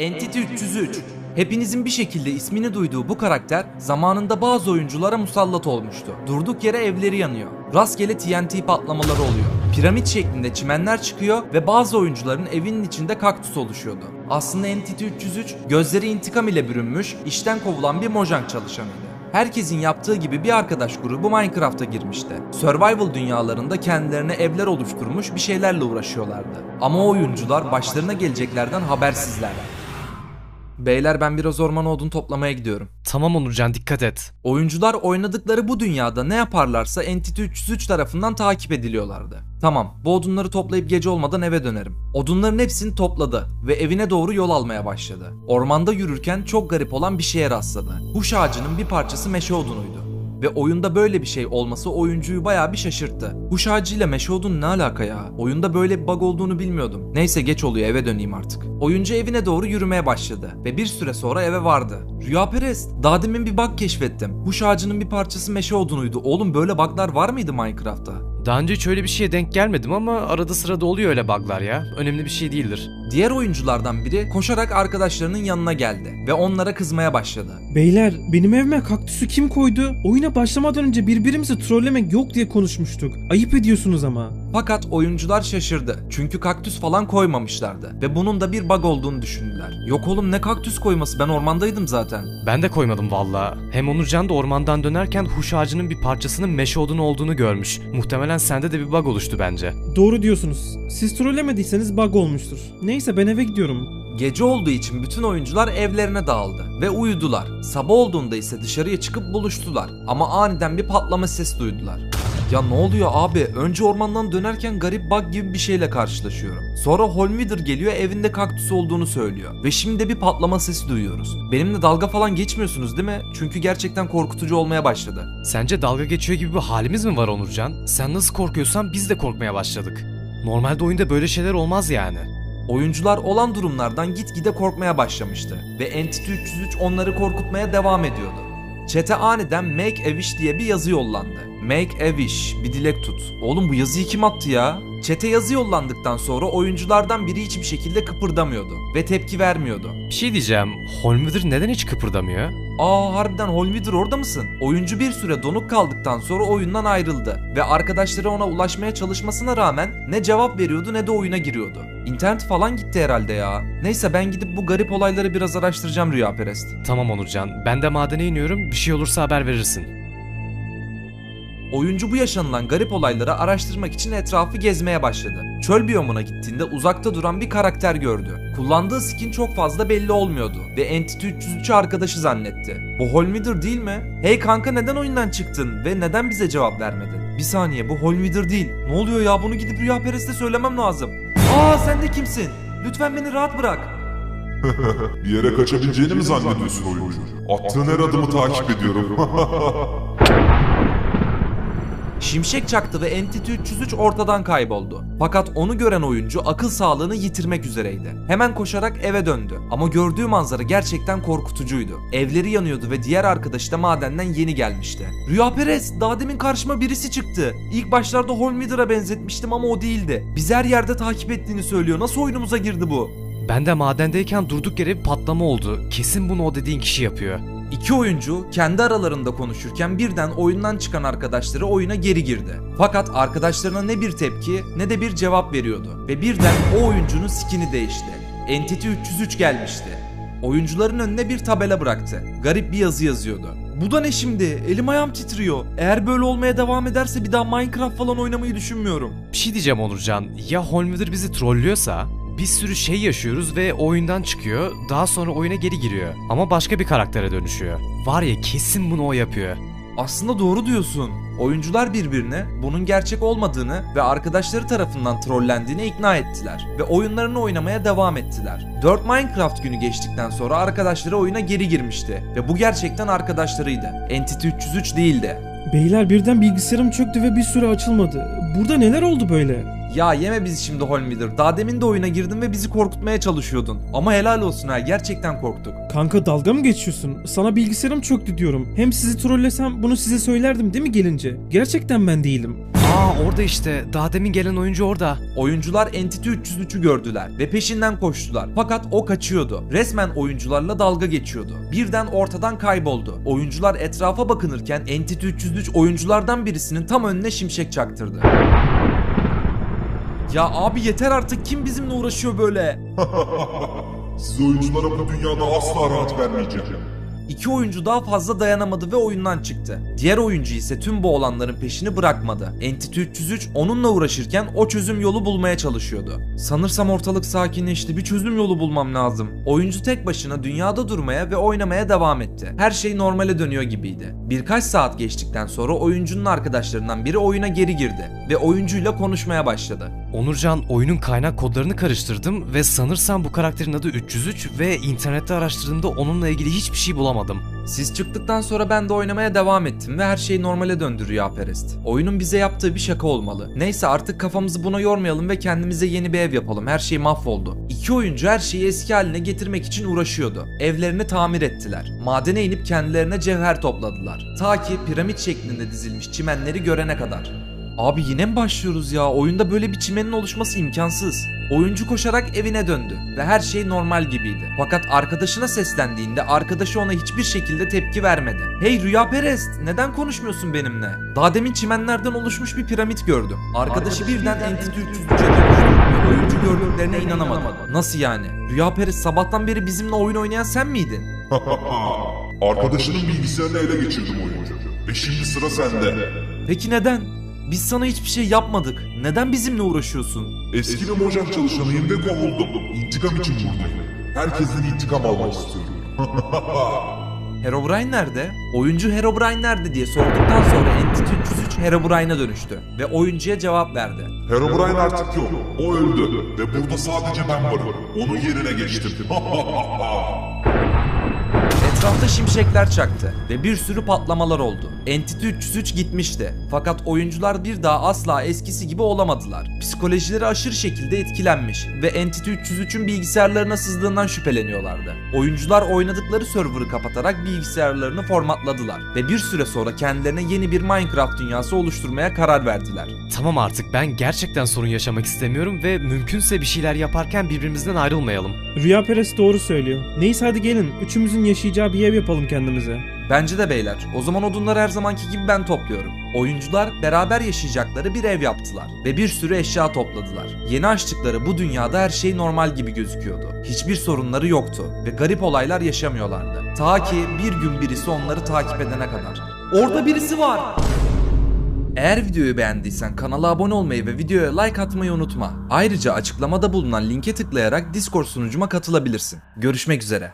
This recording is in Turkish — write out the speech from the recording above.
Entity 303. Hepinizin bir şekilde ismini duyduğu bu karakter zamanında bazı oyunculara musallat olmuştu. Durduk yere evleri yanıyor. Rastgele TNT patlamaları oluyor. Piramit şeklinde çimenler çıkıyor ve bazı oyuncuların evinin içinde kaktüs oluşuyordu. Aslında Entity 303 gözleri intikam ile bürünmüş, işten kovulan bir Mojang çalışanıydı. Herkesin yaptığı gibi bir arkadaş grubu Minecraft'a girmişti. Survival dünyalarında kendilerine evler oluşturmuş bir şeylerle uğraşıyorlardı. Ama oyuncular başlarına geleceklerden habersizler. Beyler ben biraz orman odun toplamaya gidiyorum. Tamam Onurcan dikkat et. Oyuncular oynadıkları bu dünyada ne yaparlarsa Entity 303 tarafından takip ediliyorlardı. Tamam, bu odunları toplayıp gece olmadan eve dönerim. Odunların hepsini topladı ve evine doğru yol almaya başladı. Ormanda yürürken çok garip olan bir şeye rastladı. Huş ağacının bir parçası meşe odunuydu. Ve oyunda böyle bir şey olması oyuncuyu bayağı bir şaşırttı. Huş ağacıyla meşe odun ne alaka ya? Oyunda böyle bir bug olduğunu bilmiyordum. Neyse geç oluyor eve döneyim artık. Oyuncu evine doğru yürümeye başladı ve bir süre sonra eve vardı. Rüyaperest, daha demin bir bug keşfettim. Huş ağacının bir parçası meşe odunuydu. Oğlum böyle buglar var mıydı Minecraft'ta? Daha önce hiç öyle bir şeye denk gelmedim ama arada sırada oluyor öyle buglar ya. Önemli bir şey değildir. Diğer oyunculardan biri koşarak arkadaşlarının yanına geldi ve onlara kızmaya başladı. Beyler benim evime kaktüsü kim koydu? Oyuna başlamadan önce birbirimizi trollemek yok diye konuşmuştuk. Ayıp ediyorsunuz ama. Fakat oyuncular şaşırdı. Çünkü kaktüs falan koymamışlardı ve bunun da bir bug olduğunu düşündüler. Yok oğlum ne kaktüs koyması ben ormandaydım zaten. Ben de koymadım valla. Hem Onurcan da ormandan dönerken huş ağacının bir parçasının meşe odunu olduğunu görmüş. Muhtemelen sende de bir bug oluştu bence. Doğru diyorsunuz. Siz trollemediyseniz bug olmuştur. Neyse ben eve gidiyorum. Gece olduğu için bütün oyuncular evlerine dağıldı ve uyudular. Sabah olduğunda ise dışarıya çıkıp buluştular ama aniden bir patlama sesi duydular. Ya ne oluyor abi? Önce ormandan dönerken garip bug gibi bir şeyle karşılaşıyorum. Sonra Holmwither geliyor evinde kaktüs olduğunu söylüyor. Ve şimdi de bir patlama sesi duyuyoruz. Benimle dalga falan geçmiyorsunuz değil mi? Çünkü gerçekten korkutucu olmaya başladı. Sence dalga geçiyor gibi bir halimiz mi var Onurcan? Sen nasıl korkuyorsan biz de korkmaya başladık. Normalde oyunda böyle şeyler olmaz yani. Oyuncular olan durumlardan gitgide korkmaya başlamıştı ve Entity 303 onları korkutmaya devam ediyordu. Çete aniden Make a Wish diye bir yazı yollandı. Make a Wish, bir dilek tut. Oğlum bu yazıyı kim attı ya? Çete yazı yollandıktan sonra oyunculardan biri hiçbir şekilde kıpırdamıyordu ve tepki vermiyordu. Bir şey diyeceğim. Holmwither neden hiç kıpırdamıyor? Aa harbiden Holmwither orada mısın? Oyuncu bir süre donuk kaldıktan sonra oyundan ayrıldı ve arkadaşları ona ulaşmaya çalışmasına rağmen ne cevap veriyordu ne de oyuna giriyordu. İnternet falan gitti herhalde ya. Neyse ben gidip bu garip olayları biraz araştıracağım Rüyaperest. Tamam Onurcan. Ben de madene iniyorum. Bir şey olursa haber verirsin. Oyuncu bu yaşanılan garip olayları araştırmak için etrafı gezmeye başladı. Çöl biyomuna gittiğinde uzakta duran bir karakter gördü. Kullandığı skin çok fazla belli olmuyordu ve Entity 303 arkadaşı zannetti. Bu Holmwither değil mi? Hey kanka neden oyundan çıktın ve neden bize cevap vermedin? Bir saniye bu Holmwither değil. Ne oluyor ya bunu gidip Rüya Perest'e söylemem lazım. Aa sen de kimsin? Lütfen beni rahat bırak. Bir yere kaçabileceğini mi zannediyorsun oyuncu? Attığın her adımı takip ediyorum. Şimşek çaktı ve Entity 303 ortadan kayboldu. Fakat onu gören oyuncu akıl sağlığını yitirmek üzereydi. Hemen koşarak eve döndü. Ama gördüğü manzara gerçekten korkutucuydu. Evleri yanıyordu ve diğer arkadaşı da madenden yeni gelmişti. Rüya Perez, daha demin karşıma birisi çıktı. İlk başlarda Holmwither'a benzetmiştim ama o değildi. Bizi her yerde takip ettiğini söylüyor. Nasıl oyunumuza girdi bu? Ben de madendeyken durduk yere bir patlama oldu. Kesin bunu o dediğin kişi yapıyor. İki oyuncu kendi aralarında konuşurken birden oyundan çıkan arkadaşları oyuna geri girdi. Fakat arkadaşlarına ne bir tepki ne de bir cevap veriyordu. Ve birden o oyuncunun skini değişti. Entity 303 gelmişti. Oyuncuların önüne bir tabela bıraktı. Garip bir yazı yazıyordu. Bu da ne şimdi? Elim ayağım titriyor. Eğer böyle olmaya devam ederse bir daha Minecraft falan oynamayı düşünmüyorum. Bir şey diyeceğim Onurcan. Ya Holmwither bizi trollüyorsa? Bir sürü şey yaşıyoruz ve oyundan çıkıyor. Daha sonra oyuna geri giriyor. Ama başka bir karaktere dönüşüyor. Var ya kesin bunu o yapıyor. Aslında doğru diyorsun. Oyuncular birbirine bunun gerçek olmadığını ve arkadaşları tarafından trollendiğini ikna ettiler ve oyunlarını oynamaya devam ettiler. 4 Minecraft günü geçtikten sonra arkadaşları oyuna geri girmişti ve bu gerçekten arkadaşlarıydı. Entity 303 değildi. Beyler birden bilgisayarım çöktü ve bir süre açılmadı. Burada neler oldu böyle? Ya yeme bizi şimdi Holmwither. Daha demin de oyuna girdin ve bizi korkutmaya çalışıyordun. Ama helal olsun ha gerçekten korktuk. Kanka dalga mı geçiyorsun? Sana bilgisayarım çöktü diyorum. Hem sizi trollesem bunu size söylerdim değil mi gelince? Gerçekten ben değilim. Aa orada işte. Daha demin gelen oyuncu orada. Oyuncular Entity 303'ü gördüler ve peşinden koştular. Fakat o kaçıyordu. Resmen oyuncularla dalga geçiyordu. Birden ortadan kayboldu. Oyuncular etrafa bakınırken Entity 303 oyunculardan birisinin tam önüne şimşek çaktırdı. Ya abi yeter artık kim bizimle uğraşıyor böyle? Siz oyunculara bu dünyada asla rahat vermeyeceğim. İki oyuncu daha fazla dayanamadı ve oyundan çıktı. Diğer oyuncu ise tüm bu olanların peşini bırakmadı. Entity 303 onunla uğraşırken o çözüm yolu bulmaya çalışıyordu. Sanırsam ortalık sakinleşti. Bir çözüm yolu bulmam lazım. Oyuncu tek başına dünyada durmaya ve oynamaya devam etti. Her şey normale dönüyor gibiydi. Birkaç saat geçtikten sonra oyuncunun arkadaşlarından biri oyuna geri girdi ve oyuncuyla konuşmaya başladı. Onurcan oyunun kaynak kodlarını karıştırdım ve sanırsam bu karakterin adı 303 ve internette araştırdığımda onunla ilgili hiçbir şey bulamadım. Siz çıktıktan sonra ben de oynamaya devam ettim ve her şey normale döndü Rüyaperest. Oyunun bize yaptığı bir şaka olmalı. Neyse artık kafamızı buna yormayalım ve kendimize yeni bir ev yapalım. Her şey mahvoldu. İki oyuncu her şeyi eski haline getirmek için uğraşıyordu. Evlerini tamir ettiler. Madene inip kendilerine cevher topladılar. Ta ki piramit şeklinde dizilmiş çimenleri görene kadar. Abi yine mi başlıyoruz ya? Oyunda böyle bir çimenin oluşması imkansız. Oyuncu koşarak evine döndü ve her şey normal gibiydi. Fakat arkadaşına seslendiğinde arkadaşı ona hiçbir şekilde tepki vermedi. Hey Rüyaperest neden konuşmuyorsun benimle? Daha demin çimenlerden oluşmuş bir piramit gördüm. Arkadaşı birden Entity 303'e dönüştü ve oyuncu gördüklerine inanamadı. Nasıl yani? Rüyaperest sabahtan beri bizimle oyun oynayan sen miydin? Arkadaşının bilgisayarını ele geçirdim oyuncu. Ve şimdi sıra sende. Peki neden? Biz sana hiçbir şey yapmadık. Neden bizimle uğraşıyorsun? Eski bir Mojang çalışanıyım ve kovuldum. İntikam için buradayım. Herkesten intikam almak istiyorum. Herobrine nerede? Oyuncu Herobrine nerede diye sorduktan sonra Entity 303 Herobrine'a dönüştü ve oyuncuya cevap verdi. Herobrine artık yok. O öldü. Ve burada sadece ben varım. Onun yerine geçtim. Etrafta şimşekler çaktı ve bir sürü patlamalar oldu. Entity 303 gitmişti. Fakat oyuncular bir daha asla eskisi gibi olamadılar. Psikolojileri aşırı şekilde etkilenmiş ve Entity 303'ün bilgisayarlarına sızdığından şüpheleniyorlardı. Oyuncular oynadıkları server'ı kapatarak bilgisayarlarını formatladılar ve bir süre sonra kendilerine yeni bir Minecraft dünyası oluşturmaya karar verdiler. Tamam artık ben gerçekten sorun yaşamak istemiyorum ve mümkünse bir şeyler yaparken birbirimizden ayrılmayalım. Rüyaperest doğru söylüyor. Neyse hadi gelin. Üçümüzün yaşayacağı bir ev yapalım kendimize. Bence de beyler. O zaman odunları her zamanki gibi ben topluyorum. Oyuncular beraber yaşayacakları bir ev yaptılar ve bir sürü eşya topladılar. Yeni açtıkları bu dünyada her şey normal gibi gözüküyordu. Hiçbir sorunları yoktu ve garip olaylar yaşamıyorlardı. Ta ki bir gün birisi onları takip edene kadar. Orada birisi var. Eğer videoyu beğendiysen kanala abone olmayı ve videoya like atmayı unutma. Ayrıca açıklamada bulunan linke tıklayarak Discord sunucuma katılabilirsin. Görüşmek üzere.